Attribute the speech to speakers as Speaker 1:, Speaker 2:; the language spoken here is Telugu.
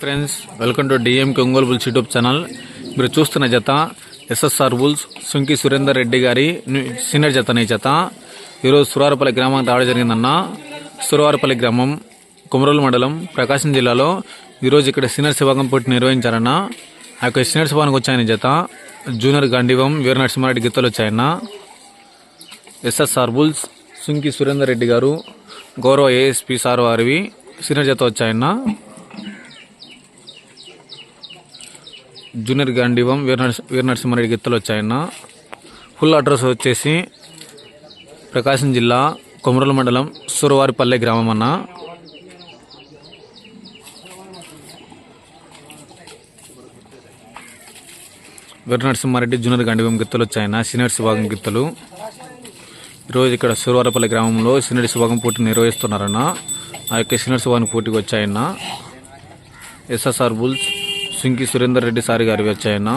Speaker 1: ఫ్రెండ్స్ వెల్కమ్ టు డిఎంకి ఒంగోలు బుల్స్ యూట్యూబ్ ఛానల్ మీరు చూస్తున్న జత ఎస్ఎస్ఆర్ బుల్స్ సుంకి సురేందర్ రెడ్డి గారి సీనియర్ జత ఈ జత. ఈరోజు సురవారపల్లి గ్రామానికి రావడం జరిగిందన్న. సురవారపల్లి గ్రామం కుమరోలు మండలం ప్రకాశం జిల్లాలో ఈరోజు ఇక్కడ సీనియర్ విభాగం పోటీ నిర్వహించారన్న. ఆ యొక్క సీనియర్ సభానికి వచ్చాయని జత జూనియర్ గాంధీవం వీర నరసింహారెడ్డి గీతలు వచ్చాయన్న. ఎస్ఎస్ఆర్ బుల్స్ సుంకి సురేందర్ రెడ్డి గారు గౌరవ ఏఎస్పి సార్ వారివి సీనియర్ జత వచ్చాయన్న. జూనియర్ గాంధీవం వీర వీర నరసింహారెడ్డి గిత్తలు వచ్చాయన్న. ఫుల్ అడ్రస్ వచ్చేసి ప్రకాశం జిల్లా కొమరల మండలం సూరవారిపల్లె గ్రామం అన్న. వీర నరసింహారెడ్డి జూనియర్ గాంధీవం గిత్తలు వచ్చాయన్న సీనియర్ విభాగం గిత్తలు. ఈరోజు ఇక్కడ సురవారపల్లి గ్రామంలో సీనియర్ విభాగం పోటీ నిర్వహిస్తున్నారన్న. ఆ యొక్క సీనియర్ విభాగం పోటీకి వచ్చాయన్న. SSR bulls Sunki Surender Reddy sorry గారి వచ్చాయన్న